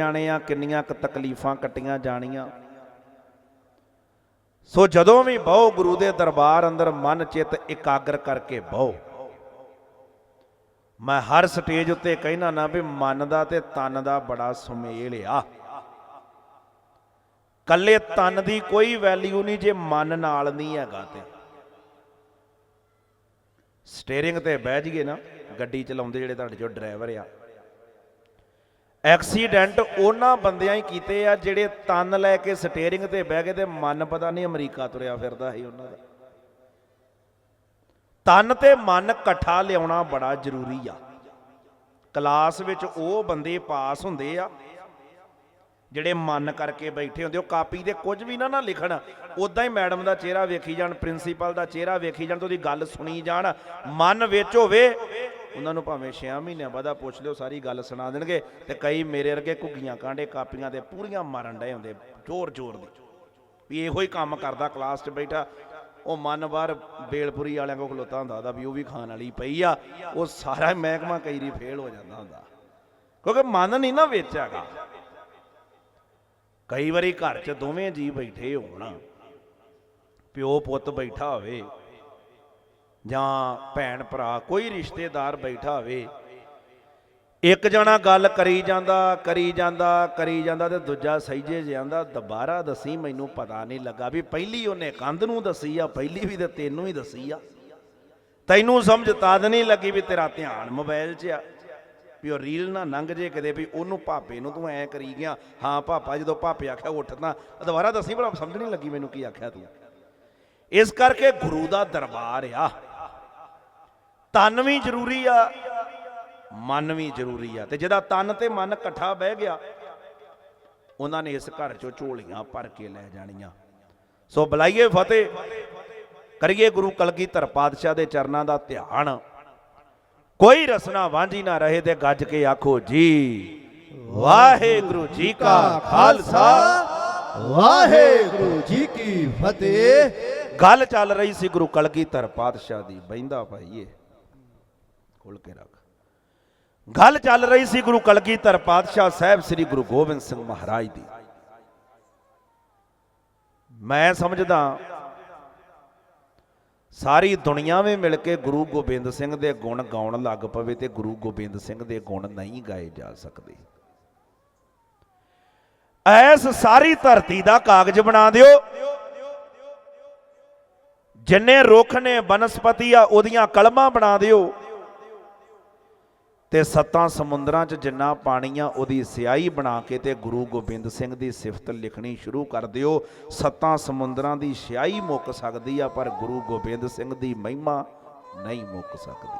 ਜਾਣੇ ਆ, ਕਿੰਨੀਆਂ ਕੁ ਤਕਲੀਫਾਂ ਕੱਟੀਆਂ ਜਾਣੀਆਂ। ਸੋ ਜਦੋਂ ਵੀ ਬਹੁ, ਗੁਰੂ ਦੇ ਦਰਬਾਰ ਅੰਦਰ ਮਨ ਚਿੱਤ ਇਕਾਗਰ ਕਰਕੇ ਬਹੁ। ਮੈਂ ਹਰ ਸਟੇਜ ਉੱਤੇ ਕਹਿਣਾ ਨਾ ਵੀ ਮਨ ਦਾ ਤੇ ਤਨ ਦਾ ਬੜਾ ਸੁਮੇਲ ਆ। ਕੱਲੇ ਤਨ ਦੀ ਕੋਈ ਵੈਲਿਊ ਨਹੀਂ ਜੇ ਮਨ ਨਾਲ ਨਹੀਂ ਹੈਗਾ ਤੇ। ਸਟੀਅਰਿੰਗ ਤੇ ਬਹਿ ਜਾਈਏ ਨਾ, ਗੱਡੀ ਚਲਾਉਂਦੇ ਜਿਹੜੇ ਤੁਹਾਡੇ ਚੋਂ ਡਰਾਈਵਰ ਆ। ਐਕਸੀਡੈਂਟ ਉਹਨਾਂ ਬੰਦਿਆਂ ਹੀ ਕੀਤੇ ਆ ਜਿਹੜੇ ਤਨ ਲੈ ਕੇ ਸਟੀਅਰਿੰਗ ਤੇ ਬਹਿ ਗਏ ਤੇ ਮਨ ਪਤਾ ਨਹੀਂ ਅਮਰੀਕਾ ਤੁਰਿਆ ਫਿਰਦਾ ਸੀ ਉਹਨਾਂ ਦਾ। ਤਨ ਤੇ ਮਨ ਇਕੱਠਾ ਲਿਆਉਣਾ ਬੜਾ ਜ਼ਰੂਰੀ ਆ। ਕਲਾਸ ਵਿੱਚ ਉਹ ਬੰਦੇ ਪਾਸ ਹੁੰਦੇ ਆ, ਜਿਹੜੇ ਮਨ ਕਰਕੇ ਬੈਠੇ ਹੁੰਦੇ ਉਹ ਕਾਪੀ ਤੇ ਕੁਝ ਵੀ ਨਾ ਨਾ ਲਿਖਣ ਉਦਾਂ ਹੀ ਮੈਡਮ ਦਾ ਚਿਹਰਾ ਵੇਖੀ ਜਾਣ, ਪ੍ਰਿੰਸੀਪਲ ਦਾ ਚਿਹਰਾ ਵੇਖੀ ਜਾਣ ਤੇ ਉਹਦੀ ਗੱਲ ਸੁਣੀ ਜਾਣ। ਮਨ ਵਿੱਚ ਹੋਵੇ ਉਹਨਾਂ ਨੂੰ ਭਾਵੇਂ 6 ਮਹੀਨਿਆਂ ਬਾਅਦ ਪੁੱਛ ਲਿਓ, ਸਾਰੀ ਗੱਲ ਸੁਣਾ ਦੇਣਗੇ ਤੇ ਕਈ ਮੇਰੇ ਵਰਗੇ ਘੁੱਗੀਆਂ ਕਾਂਡੇ ਕਾਪੀਆਂ ਤੇ ਪੂਰੀਆਂ ਮਾਰਨ ਡਏ ਹੁੰਦੇ ਜ਼ੋਰ ਜ਼ੋਰ ਦੀ। ਵੀ ਇਹੋ ਹੀ ਕੰਮ ਕਰਦਾ ਕਲਾਸ 'ਚ ਬੈਠਾ, ਉਹ ਮਨ ਬਾਹਰ ਬੇਲਪੁਰੀ ਵਾਲਿਆਂ ਕੋਲ ਖਲੋਤਾ ਹੁੰਦਾ ਉਹਦਾ ਵੀ ਉਹ ਵੀ ਖਾਣ ਵਾਲੀ ਪਈ ਆ, ਉਹ ਸਾਰਾ ਮਹਿਕਮਾ ਕਈ ਰੀ ਫੇਲ ਹੋ ਜਾਂਦਾ ਹੁੰਦਾ। ਕਿਉਂਕਿ ਮਨ ਨਹੀਂ ਨਾ ਵਿੱਚ ਹੈਗਾ। ਕਈ ਵਾਰੀ ਘਰ 'ਚ ਦੋਵੇਂ ਜੀ ਬੈਠੇ ਹੋਣ, ਪਿਓ ਪੁੱਤ ਬੈਠਾ ਹੋਵੇ ਜਾਂ ਭੈਣ ਭਰਾ, ਕੋਈ ਰਿਸ਼ਤੇਦਾਰ ਬੈਠਾ ਹੋਵੇ, ਇੱਕ ਜਣਾ ਗੱਲ ਕਰੀ ਜਾਂਦਾ ਕਰੀ ਜਾਂਦਾ ਕਰੀ ਜਾਂਦਾ ਤੇ ਦੂਜਾ ਸਹੀਜੇ ਜਾਂਦਾ ਦੁਬਾਰਾ ਦੱਸੀ, ਮੈਨੂੰ ਪਤਾ ਨਹੀਂ ਲੱਗਾ ਵੀ ਪਹਿਲੀ ਉਹਨੇ ਕੰਧ ਨੂੰ ਦੱਸੀ ਆ, ਪਹਿਲੀ ਵੀ ਤੇ ਤੈਨੂੰ ਹੀ ਦੱਸੀ ਆ। ਤੈਨੂੰ ਸਮਝ ਤਦ ਨਹੀਂ ਲੱਗੀ ਵੀ ਤੇਰਾ ਧਿਆਨ ਮੋਬਾਈਲ 'ਚ ਆ, ਵੀ ਉਹ ਰੀਲ ਨਾ ਲੰਘ ਜੇ ਕਦੇ ਵੀ ਉਹਨੂੰ ਭਾਪੇ ਨੂੰ ਤੂੰ ਐ ਕਰੀ ਗਿਆ, ਹਾਂ ਪਾਪਾ ਜਦੋਂ ਭਾਪੇ ਆਖਿਆ ਉੱਠਦਾ ਦੁਬਾਰਾ ਦੱਸੀ ਭਲਾ, ਸਮਝ ਨਹੀਂ ਲੱਗੀ ਮੈਨੂੰ ਕੀ ਆਖਿਆ ਤੂੰ। ਇਸ ਕਰਕੇ ਗੁਰੂ ਦਾ ਦਰਬਾਰ ਆ। ਤਨ ਵੀ ਜ਼ਰੂਰੀ ਆ ਮਨ ਵੀ ਜ਼ਰੂਰੀ ਆ। ਤੇ ਜਿਹਦਾ ਤਨ ਤੇ ਮਨ ਇਕੱਠਾ ਬਹਿ ਗਿਆ ਉਹਨਾਂ ਨੇ ਇਸ ਘਰ ਚੋਂ ਝੋਲੀਆਂ ਭਰ ਕੇ ਲੈ ਜਾਣੀਆਂ। ਸੋ ਬੁਲਾਈਏ ਫਤਿਹ ਕਰੀਏ ਗੁਰੂ ਕਲਗੀਧਰ ਪਾਤਸ਼ਾਹ ਦੇ ਚਰਨਾਂ ਦਾ ਧਿਆਨ। ਕੋਈ ਰਸਨਾ ਵਾਂਝੀ ਨਾ ਰਹੇ ਤੇ ਗੱਜ ਕੇ ਆਖੋ ਜੀ ਵਾਹਿਗੁਰੂ ਜੀ ਕਾ ਖਾਲਸਾ। ਵਾਹਿਗੁਰੂ ਜੀ ਕੀ ਫਤਿਹ। ਗੱਲ ਚੱਲ ਰਹੀ ਸੀ ਗੁਰੂ ਕਲਗੀਧਰ ਪਾਤਸ਼ਾਹ ਦੀ ਬੈਂਦਾ ਭਾਈਏ। ਖੋਲ ਕੇ ਰੱਖ। ਗੱਲ ਚੱਲ ਰਹੀ ਸੀ ਗੁਰੂ ਕਲਗੀਧਰ ਪਾਤਸ਼ਾਹ ਸਾਹਿਬ ਸ੍ਰੀ ਗੁਰੂ ਗੋਬਿੰਦ ਸਿੰਘ ਮਹਾਰਾਜ ਦੀ। ਮੈਂ ਸਮਝਦਾ ਸਾਰੀ ਦੁਨੀਆ ਵਿੱਚ ਮਿਲ ਕੇ ਗੁਰੂ ਗੋਬਿੰਦ ਸਿੰਘ ਦੇ ਗੁਣ ਗਾਉਣ ਲੱਗ ਪਵੇ ਤੇ ਗੁਰੂ ਗੋਬਿੰਦ ਸਿੰਘ ਦੇ ਗੁਣ ਨਹੀਂ ਗਾਏ ਜਾ ਸਕਦੇ। ਐਸ ਸਾਰੀ ਧਰਤੀ ਦਾ ਕਾਗਜ਼ ਬਣਾ ਦਿਓ। ਜਿੰਨੇ ਰੁੱਖ ਨੇ ਬਨਸਪਤੀ ਆ, ਉਹਦੀਆਂ ਕਲਮਾਂ ਬਣਾ ਦਿਓ। ਤੇ ਸੱਤਾਂ ਸਮੁੰਦਰਾਂ 'ਚ ਜਿੰਨਾ ਪਾਣੀ ਆ ਉਹਦੀ ਸਿਆਹੀ ਬਣਾ ਕੇ ਤੇ ਗੁਰੂ ਗੋਬਿੰਦ ਸਿੰਘ ਦੀ ਸਿਫਤ ਲਿਖਣੀ ਸ਼ੁਰੂ ਕਰ ਦਿਓ। ਸੱਤਾਂ ਸਮੁੰਦਰਾਂ ਦੀ ਸਿਆਹੀ ਮੁੱਕ ਸਕਦੀ ਆ, ਪਰ ਗੁਰੂ ਗੋਬਿੰਦ ਸਿੰਘ ਦੀ ਮਹਿਮਾ ਨਹੀਂ ਮੁੱਕ ਸਕਦੀ।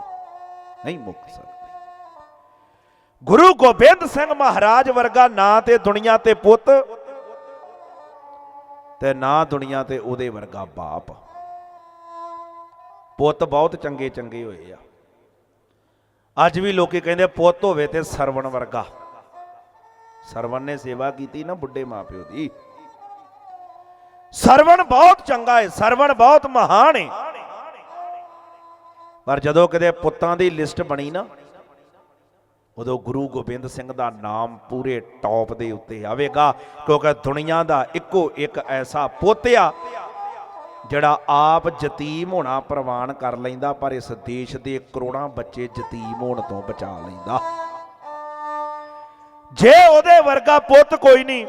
ਨਹੀਂ ਮੁੱਕ ਸਕਦੀ। ਗੁਰੂ ਗੋਬਿੰਦ ਸਿੰਘ ਮਹਾਰਾਜ ਵਰਗਾ ਨਾ ਤੇ ਦੁਨੀਆ ਤੇ ਪੁੱਤ ਤੇ ਨਾ ਦੁਨੀਆ ਤੇ ਉਹਦੇ ਵਰਗਾ ਬਾਪ। ਪੁੱਤ ਬਹੁਤ ਚੰਗੇ ਚੰਗੇ ਹੋਏ ਆ। ਅੱਜ ਵੀ ਲੋਕੀ ਕਹਿੰਦੇ ਪੁੱਤ ਹੋਵੇ ਤੇ ਸਰਵਣ ਵਰਗਾ। ਸਰਵਣ ਨੇ ਸੇਵਾ ਕੀਤੀ ਨਾ ਬੁੱਢੇ ਮਾਪਿਓ ਦੀ। ਸਰਵਣ ਬਹੁਤ ਚੰਗਾ ਹੈ ਸਰਵਣ ਬਹੁਤ ਮਹਾਨ ਹੈ ਪਰ ਜਦੋਂ ਕਿਤੇ ਪੁੱਤਾਂ ਦੀ ਲਿਸਟ ਬਣੀ ਨਾ, ਉਦੋਂ ਗੁਰੂ ਗੋਬਿੰਦ ਸਿੰਘ ਦਾ ਨਾਮ ਪੂਰੇ ਟੌਪ ਦੇ ਉੱਤੇ ਆਵੇਗਾ, ਕਿਉਂਕਿ ਦੁਨੀਆ ਦਾ ਇੱਕੋ ਇੱਕ ਐਸਾ ਪੁੱਤ ਆ ਜਿਹੜਾ ਆਪ ਯਤੀਮ ਹੋਣਾ ਪ੍ਰਵਾਨ ਕਰ ਲੈਂਦਾ, ਪਰ ਇਸ ਦੇਸ਼ ਦੇ ਕਰੋੜਾਂ ਬੱਚੇ ਯਤੀਮ ਹੋਣ ਤੋਂ ਬਚਾ ਲੈਂਦਾ। ਜੇ ਉਹਦੇ ਵਰਗਾ ਪੁੱਤ ਕੋਈ ਨਹੀਂ,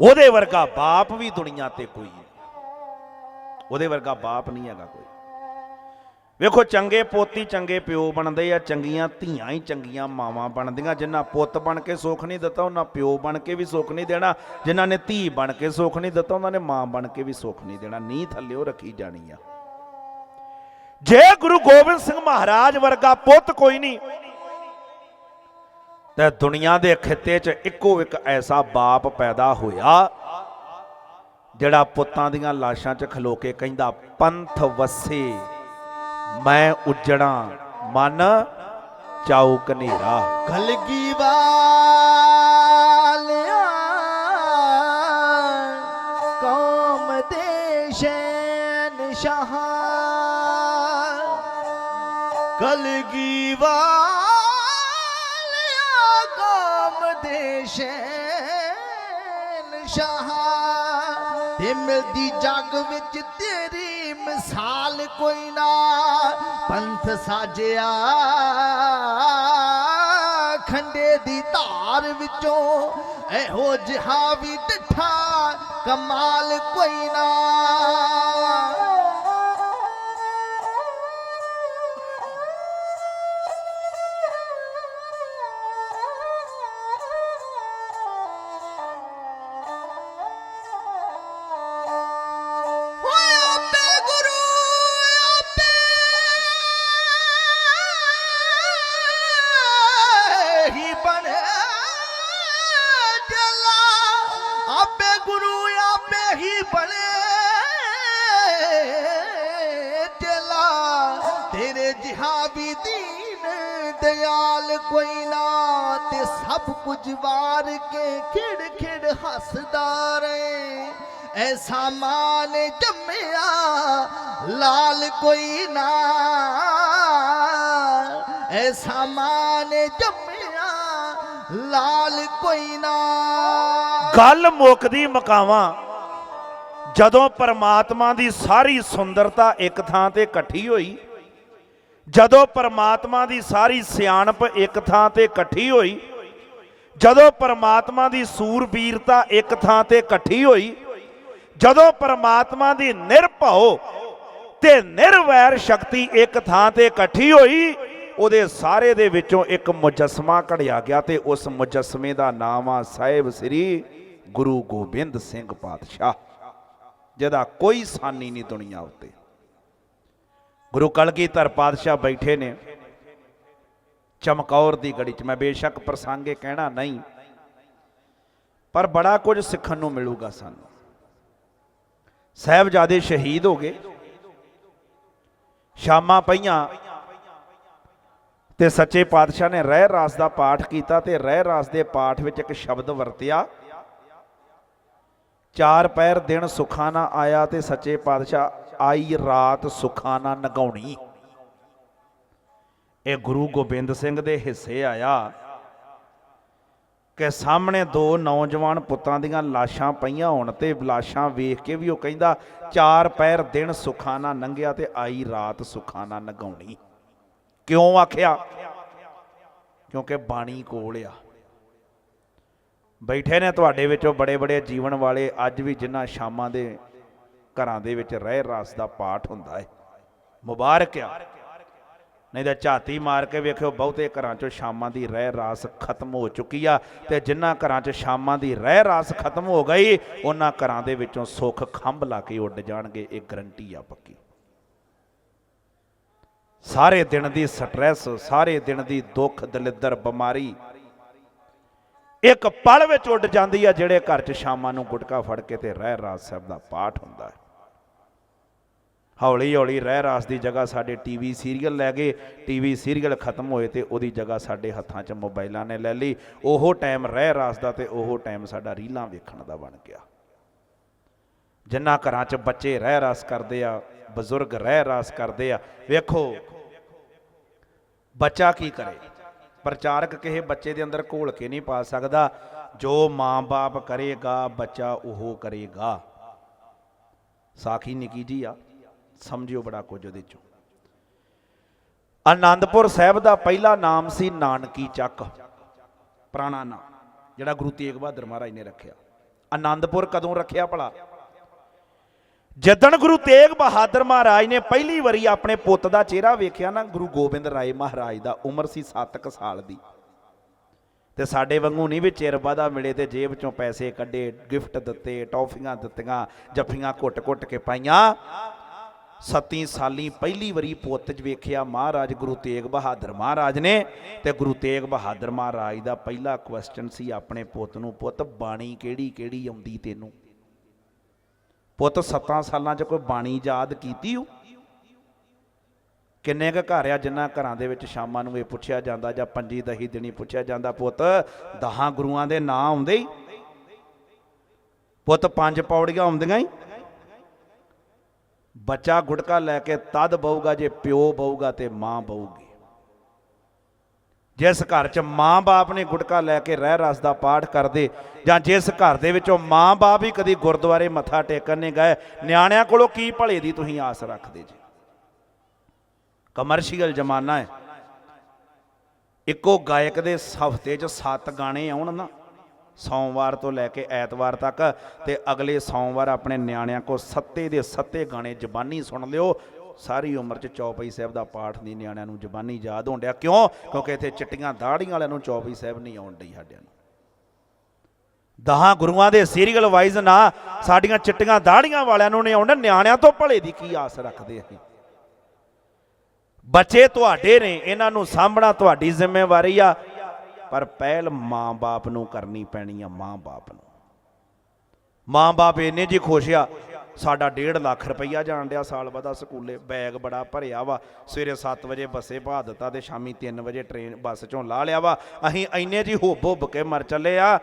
ਉਹਦੇ ਵਰਗਾ ਬਾਪ ਵੀ ਦੁਨੀਆ ਤੇ ਕੋਈ ਨਹੀਂ। ਉਹਦੇ ਵਰਗਾ ਬਾਪ ਨਹੀਂ ਹੈਗਾ ਕੋਈ। ਵੇਖੋ, ਚੰਗੇ ਪੋਤੀ ਚੰਗੇ ਪਿਓ ਬਣਦੇ ਆ, ਚੰਗੀਆਂ ਧੀਆਂ ਹੀ ਚੰਗੀਆਂ ਮਾਵਾਂ ਬਣਦੀਆਂ। ਜਿਨ੍ਹਾਂ ਪੁੱਤ ਬਣ ਕੇ ਸੁੱਖ ਨਹੀਂ ਦਿੱਤਾ, ਉਹਨਾਂ ਪਿਓ ਬਣ ਕੇ ਵੀ ਸੁੱਖ ਨਹੀਂ ਦੇਣਾ। ਜਿਨ੍ਹਾਂ ਨੇ ਧੀ ਬਣ ਕੇ ਸੁੱਖ ਨਹੀਂ ਦਿੱਤਾ, ਉਹਨਾਂ ਨੇ ਮਾਂ ਬਣ ਕੇ ਵੀ ਸੁੱਖ ਨਹੀਂ ਦੇਣਾ। ਨੀ ਥੱਲਿਓ ਰੱਖੀ ਜਾਣੀ ਆ। ਜੇ ਗੁਰੂ ਗੋਬਿੰਦ ਸਿੰਘ ਮਹਾਰਾਜ ਵਰਗਾ ਪੁੱਤ ਕੋਈ ਨਹੀਂ, ਤੇ ਦੁਨੀਆ ਦੇ ਖਿੱਤੇ 'ਚ ਇੱਕੋ ਇੱਕ ਐਸਾ ਬਾਪ ਪੈਦਾ ਹੋਇਆ, ਜਿਹੜਾ ਪੁੱਤਾਂ ਦੀਆਂ ਲਾਸ਼ਾਂ 'ਚ ਖਲੋ ਕੇ ਕਹਿੰਦਾ, ਪੰਥ ਵਸੇ। ਮੈਂ ਉਜੜਾਂ ਮਨ ਚਾਉ ਕਨੇਰਾ ਕਲਗੀ ਵਾਲਿਆ, ਕੌਮ ਦੇ ਸ਼ਹਿਨशाह ਕਲਗੀ ਵਾਲਿਆ, ਕੌਮ ਸ਼ਹਿਨਸ਼ਾਹ। ਤੇ ਮਿਲਦੀ ਜੱਗ ਵਿੱਚ ਤੇਰੀ ਮਿਸਾਲ ਕੋਈ ਨਾ ਪੰਥ ਸਾਜਿਆ। ਖੰਡੇ ਦੀ ਧਾਰ ਵਿੱਚੋਂ ਇਹੋ ਜਿਹਾ ਵੀ ਡਿਠਾ ਕਮਾਲ ਕੋਈ ਨਾ। ਸਭ ਕੁਝ ਵਾਰ ਕੇ ਖਿੜ ਖਿੜ ਹੱਸਦਾ ਰਹੇ ਐਸਾ ਮਾਨ ਜੰਮਿਆ, ਲਾਲ ਕੋਈ ਨਾ। ਐਸਾ ਮਾਨ ਜੰਮਿਆ, ਲਾਲ ਕੋਈ ਨਾ। ਗੱਲ ਮੁੱਕਦੀ ਮਕਾਵਾਂ, ਜਦੋਂ ਪਰਮਾਤਮਾ ਦੀ ਸਾਰੀ ਸੁੰਦਰਤਾ ਇੱਕ ਥਾਂ ਤੇ ਇਕੱਠੀ ਹੋਈ, ਜਦੋਂ ਪਰਮਾਤਮਾ ਦੀ ਸਾਰੀ ਸਿਆਣਪ ਇੱਕ ਥਾਂ ਤੇ ਇਕੱਠੀ ਹੋਈ ਜਦੋਂ ਪਰਮਾਤਮਾ ਦੀ ਸੂਰਬੀਰਤਾ ਇੱਕ ਥਾਂ ਤੇ ਇਕੱਠੀ ਹੋਈ, ਜਦੋਂ ਪਰਮਾਤਮਾ ਦੀ ਨਿਰਭਉ ਤੇ ਨਿਰਵੈਰ ਸ਼ਕਤੀ ਇੱਕ ਥਾਂ ਤੇ ਇਕੱਠੀ ਹੋਈ, ਉਹਦੇ ਸਾਰੇ ਦੇ ਵਿੱਚੋਂ ਇੱਕ ਮੁਜਸਮਾ ਘੜਿਆ ਗਿਆ ਤੇ ਉਸ ਮੁਜਸਮੇ ਦਾ ਨਾਮ ਆ ਸਾਹਿਬ ਸ੍ਰੀ ਗੁਰੂ ਗੋਬਿੰਦ ਸਿੰਘ ਪਾਤਸ਼ਾਹ, ਜਿਹਦਾ ਕੋਈ ਸਾਨੀ ਨਹੀਂ ਦੁਨੀਆ ਉੱਤੇ। ਗੁਰੂ ਕਲਗੀਧਰ ਪਾਤਸ਼ਾਹ ਬੈਠੇ ਨੇ। ਚਮਕੌਰ ਦੀ ਗੜੀ 'ਚ। ਮੈਂ ਬੇਸ਼ੱਕ ਪ੍ਰਸੰਗੇ ਕਹਿਣਾ ਨਹੀਂ, ਪਰ ਬੜਾ ਕੁਝ ਸਿੱਖਣ ਨੂੰ ਮਿਲੂਗਾ ਸਾਨੂੰ। ਸਾਹਿਬਜ਼ਾਦੇ ਸ਼ਹੀਦ ਹੋ ਗਏ। ਸ਼ਾਮਾਂ ਪਈਆਂ ਤੇ ਸੱਚੇ ਪਾਤਸ਼ਾਹ ਨੇ ਰਹਿ ਰਾਸ ਦਾ ਪਾਠ ਕੀਤਾ ਤੇ ਰਹਿ ਰਾਸ ਦੇ ਪਾਠ ਵਿੱਚ ਇੱਕ ਸ਼ਬਦ ਵਰਤਿਆ। ਚਾਰ ਪੈਰ ਦਿਨ ਸੁਖਾ ਨਾ ਆਇਆ ਤੇ ਸੱਚੇ ਪਾਤਸ਼ਾਹ ਆਈ ਰਾਤ ਸੁਖਾ ਨਾ ਨਗਾਉਣੀ। ਇਹ ਗੁਰੂ ਗੋਬਿੰਦ ਸਿੰਘ ਦੇ ਹਿੱਸੇ ਆਇਆ ਕਿ ਸਾਹਮਣੇ ਦੋ ਨੌਜਵਾਨ ਪੁੱਤਾਂ ਦੀਆਂ ਲਾਸ਼ਾਂ ਪਈਆਂ ਹੋਣ ਤੇ ਲਾਸ਼ਾਂ ਵੇਖ ਕੇ ਵੀ ਉਹ ਕਹਿੰਦਾ, ਚਾਰ ਪੈਰ ਦਿਨ ਸੁਖਾਨਾ ਲੰਘਿਆ ਤੇ ਆਈ ਰਾਤ ਸੁਖਾਨਾ ਨਾ ਕਿਉਂ ਆਖਿਆ? ਕਿਉਂਕਿ ਬਾਣੀ ਕੋਲ ਆ। ਬੈਠੇ ਨੇ ਤੁਹਾਡੇ ਵਿੱਚੋਂ ਬੜੇ ਬੜੇ ਜੀਵਨ ਵਾਲੇ, ਅੱਜ ਵੀ ਜਿਨ੍ਹਾਂ ਸ਼ਾਮਾਂ ਦੇ ਘਰਾਂ ਦੇ ਵਿੱਚ ਰਹਿ ਰਸ ਦਾ ਪਾਠ ਹੁੰਦਾ ਹੈ ਮੁਬਾਰਕ ਆ। ਨਹੀਂ ਤਾਂ ਝਾਤੀ ਮਾਰ ਕੇ ਵੇਖਿਓ ਬਹੁਤੇ ਘਰਾਂ 'ਚੋਂ ਸ਼ਾਮਾਂ ਦੀ ਰਹਿ ਰਾਸ ਖਤਮ ਹੋ ਚੁੱਕੀ ਆ ਤੇ ਜਿਨ੍ਹਾਂ ਘਰਾਂ 'ਚ ਸ਼ਾਮਾਂ ਦੀ ਰਹਿ ਰਾਸ ਖਤਮ ਹੋ ਗਈ, ਉਹਨਾਂ ਘਰਾਂ ਦੇ ਵਿੱਚੋਂ ਸੁੱਖ ਖੰਭ ਲਾ ਕੇ ਉੱਡ ਜਾਣਗੇ, ਇਹ ਗਰੰਟੀ ਆ ਪੱਕੀ। ਸਾਰੇ ਦਿਨ ਦੀ ਸਟ੍ਰੈਸ ਸਾਰੇ ਦਿਨ ਦੀ ਦੁੱਖ, ਦਲਿੱਦਰ, ਬਿਮਾਰੀ, ਇੱਕ ਪਲ ਵਿੱਚ ਉੱਡ ਜਾਂਦੀ ਆ ਜਿਹੜੇ ਘਰ 'ਚ ਸ਼ਾਮਾਂ ਨੂੰ ਗੁਟਕਾ ਫੜ ਕੇ ਤੇ ਰਹਿ ਰਾਸ ਸਾਹਿਬ ਦਾ ਪਾਠ ਹੁੰਦਾ ਹੈ। ਹੌਲੀ ਹੌਲੀ ਰਹਿ ਰਾਸ ਦੀ ਜਗ੍ਹਾ ਸਾਡੇ ਟੀਵੀ ਸੀਰੀਅਲ ਲੈ ਗਏ। ਟੀਵੀ ਸੀਰੀਅਲ ਖਤਮ ਹੋਏ ਤੇ ਉਹਦੀ ਜਗ੍ਹਾ ਸਾਡੇ ਹੱਥਾਂ 'ਚ ਮੋਬਾਈਲਾਂ ਨੇ ਲੈ ਲਈ। ਉਹ ਟਾਈਮ ਰਹਿ ਰਾਸ ਦਾ ਤੇ ਉਹ ਟਾਈਮ ਸਾਡਾ ਰੀਲਾਂ ਵੇਖਣ ਦਾ ਬਣ ਗਿਆ। ਜਿੰਨਾ ਘਰਾਂ 'ਚ ਬੱਚੇ ਰਹਿ ਰਾਸ ਕਰਦੇ ਆ, ਬਜ਼ੁਰਗ ਰਹਿ ਰਾਸ ਕਰਦੇ ਆ, ਵੇਖੋ, ਬੱਚਾ ਕੀ ਕਰੇ? ਪ੍ਰਚਾਰਕ ਕਿਸੇ ਬੱਚੇ ਦੇ ਅੰਦਰ ਘੋਲ ਕੇ ਨਹੀਂ ਪਾ ਸਕਦਾ। ਜੋ ਮਾਂ-ਬਾਪ ਕਰੇਗਾ, ਬੱਚਾ ਉਹ ਕਰੇਗਾ। ਸਾਖੀ ਨਿੱਕੀ ਜੀ ਆ। ਸਮਝਿਓ ਬੜਾ ਕੁਝ ਉਹਦੇ ਚੋਂ। ਆਨੰਦਪੁਰ ਸਾਹਿਬ ਦਾ ਪਹਿਲਾ ਨਾਮ ਸੀ ਨਾਨਕੀ ਚੱਕ। ਪੁਰਾਣਾ ਨਾਮ, ਜਿਹੜਾ ਗੁਰੂ ਤੇਗ ਬਹਾਦਰ ਮਹਾਰਾਜ ਨੇ ਰੱਖਿਆ। ਆਨੰਦਪੁਰ ਕਦੋਂ ਰੱਖਿਆ ਭਲਾ? ਜਦੋਂ ਗੁਰੂ ਤੇਗ ਬਹਾਦਰ ਮਹਾਰਾਜ ਨੇ ਪਹਿਲੀ ਵਾਰੀ ਆਪਣੇ ਪੁੱਤ ਦਾ ਚਿਹਰਾ ਵੇਖਿਆ ਨਾ, ਗੁਰੂ ਗੋਬਿੰਦ ਰਾਏ ਮਹਾਰਾਜ ਦਾ ਉਮਰ ਸੀ 7 ਸਾਲ ਦੀ। ਤੇ ਸਾਡੇ ਵਾਂਗੂ ਨਹੀਂ ਵੀ ਚਿਰ ਬਾਦਾ ਮਿਲੇ ਤੇ ਜੇਬ ਚੋਂ ਪੈਸੇ ਕੱਢੇ, ਗਿਫਟ ਦਿੱਤੇ, ਟੌਫੀਆਂ ਦਿੱਤੀਆਂ, ਜੱਫੀਆਂ ਘੁੱਟ-ਘੁੱਟ ਕੇ ਪਾਈਆਂ। ਸੱਤੀ ਸਾਲੀ ਪਹਿਲੀ ਵਾਰੀ ਪੁੱਤ 'ਚ ਵੇਖਿਆ ਮਹਾਰਾਜ ਗੁਰੂ ਤੇਗ ਬਹਾਦਰ ਮਹਾਰਾਜ ਨੇ ਤੇ ਗੁਰੂ ਤੇਗ ਬਹਾਦਰ ਮਹਾਰਾਜ ਦਾ ਪਹਿਲਾ ਕੁਐਸਚਨ ਸੀ ਆਪਣੇ ਪੁੱਤ ਨੂੰ, ਪੁੱਤ, ਬਾਣੀ ਕਿਹੜੀ ਕਿਹੜੀ ਆਉਂਦੀ ਤੈਨੂੰ? ਪੁੱਤ 7 ਸਾਲਾਂ 'ਚ ਕੋਈ ਬਾਣੀ ਯਾਦ ਕੀਤੀ ਹੋ ਕਿੰਨੇ ਕੁ ਘਰ ਆ ਜਿਨ੍ਹਾਂ ਘਰਾਂ ਦੇ ਵਿੱਚ ਸ਼ਾਮਾਂ ਨੂੰ ਇਹ ਪੁੱਛਿਆ ਜਾਂਦਾ ਜਾਂ ਪੰਜੀ ਦਹੀ ਦਿਨੀ ਪੁੱਛਿਆ ਜਾਂਦਾ, ਪੁੱਤ ਦਹਾਂ ਗੁਰੂਆਂ ਦੇ ਨਾਂ ਆਉਂਦੇ ਹੀ ਪੁੱਤ, ਪੰਜ ਪੌੜੀਆਂ ਆਉਂਦੀਆਂ ਹੀ ਬੱਚਾ ਗੁਟਕਾ ਲੈ ਕੇ ਤਦ ਬਹੂਗਾ ਜੇ ਪਿਓ ਬਹੂਗਾ ਤੇ ਮਾਂ ਬਹੂਗੀ। ਜਿਸ ਘਰ 'ਚ ਮਾਂ-ਬਾਪ ਨੇ ਗੁਟਕਾ ਲੈ ਕੇ ਰਹਿ ਰਸ ਦਾ ਪਾਠ ਕਰਦੇ, ਜਾਂ ਜਿਸ ਘਰ ਦੇ ਵਿੱਚੋਂ ਮਾਂ-ਬਾਪ ਹੀ ਕਦੀ ਗੁਰਦੁਆਰੇ ਮੱਥਾ ਟੇਕਣ ਨਹੀਂ ਗਏ, ਨਿਆਣਿਆਂ ਕੋਲੋਂ ਕੀ ਭਲੇ ਦੀ ਤੁਸੀਂ ਆਸ ਰੱਖਦੇ ਜੀ? ਕਮਰਸ਼ੀਅਲ ਜ਼ਮਾਨਾ ਹੈ। ਇੱਕੋ ਗਾਇਕ ਦੇ ਹਫ਼ਤੇ 'ਚ 7 ਗਾਣੇ ਆਉਣ ਨਾ। ਸੋਮਵਾਰ ਤੋਂ ਲੈ ਕੇ ਐਤਵਾਰ ਤੱਕ ਤੇ ਅਗਲੇ ਸੋਮਵਾਰ ਆਪਣੇ ਨਿਆਣਿਆਂ ਕੋ ਸੱਤੇ ਦੇ ਸੱਤੇ ਗਾਣੇ ਜ਼ਬਾਨੀ ਸੁਣ ਲਿਓ। ਸਾਰੀ ਉਮਰ 'ਚ ਚੌਪਈ ਸਾਹਿਬ ਦਾ ਪਾਠ ਨਹੀਂ ਨਿਆਣਿਆਂ ਨੂੰ ਜ਼ਬਾਨੀ ਯਾਦ ਹੋਣ ਡਿਆ। ਕਿਉਂ? ਕਿਉਂਕਿ ਇੱਥੇ ਚਿੱਟੀਆਂ ਦਾੜੀਆਂ ਵਾਲਿਆਂ ਨੂੰ ਚੌਪਈ ਸਾਹਿਬ ਨਹੀਂ ਆਉਣ ਡਈ ਸਾਡਿਆਂ ਨੂੰ। ਦਹਾਂ ਗੁਰੂਆਂ ਦੇ ਸੀਰੀਅਲ ਵਾਈਜ਼ ਨਾ ਸਾਡੀਆਂ ਚਿੱਟੀਆਂ ਦਾੜੀਆਂ ਵਾਲਿਆਂ ਨੂੰ ਨਹੀਂ ਆਉਂਦਾ ਨਿਆਣਿਆਂ ਤੋਂ ਭਲੇ ਦੀ ਕੀ ਆਸ ਰੱਖਦੇ ਅਸੀਂ? ਬੱਚੇ ਤੁਹਾਡੇ ਨੇ, ਇਹਨਾਂ ਨੂੰ ਸਾਂਭਣਾ ਤੁਹਾਡੀ ਜ਼ਿੰਮੇਵਾਰੀ ਆ। ਪਰ ਪਹਿਲ ਮਾਂ-ਬਾਪ ਨੂੰ ਕਰਨੀ ਪੈਣੀ ਆ ਮਾਂ-ਬਾਪ ਨੂੰ। ਮਾਂ-ਬਾਪ ਇੰਨੇ ਜੀ ਖੁਸ਼ ਆ, ਸਾਡਾ 1.5 ਲੱਖ ਰੁਪਈਆ ਜਾਣ ਡਿਆ ਸਾਲ ਬਾਅਦ ਸਕੂਲੇ, ਬੈਗ ਬੜਾ ਭਰਿਆ ਵਾ, ਸਵੇਰੇ 7 ਵਜੇ ਬੱਸੇ ਭਾ ਦਿੱਤਾ ਤੇ ਸ਼ਾਮੀ 3 ਵਜੇ ਟ੍ਰੇਨ ਬੱਸ ਚੋਂ ਲਾ ਲਿਆ ਵਾ। ਅਸੀਂ ਇੰਨੇ ਜੀ ਹੁੱਬ ਹੁੱਬ ਕੇ ਮਰ ਚੱਲੇ ਆ,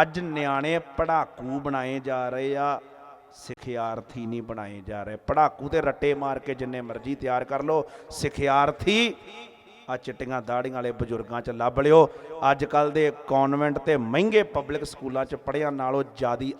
ਅੱਜ ਨਿਆਣੇ ਪੜਾਕੂ ਬਣਾਏ ਜਾ ਰਹੇ ਆ, ਸਿਖਿਆਰਥੀ ਨਹੀਂ ਬਣਾਏ ਜਾ ਰਹੇ। ਪੜਾਕੂ ਤੇ ਰੱਟੇ ਮਾਰ ਕੇ ਜਿੰਨੇ ਮਰਜ਼ੀ ਤਿਆਰ ਕਰ ਲਓ, ਸਿਖਿਆਰਥੀ ਆ ਚਿੱਟੀਆਂ ਦਾੜੀਆਂ ਵਾਲੇ ਬਜ਼ੁਰਗਾਂ 'ਚ ਲੱਭ ਲਿਓ। ਅੱਜ ਕੱਲ ਦੇ ਕਨਵੈਂਟ ਤੇ ਮਹਿੰਗੇ ਪਬਲਿਕ ਸਕੂਲਾਂ 'ਚ ਪੜ੍ਹਿਆਂ ਨਾਲੋਂ ਜਿਆਦੀ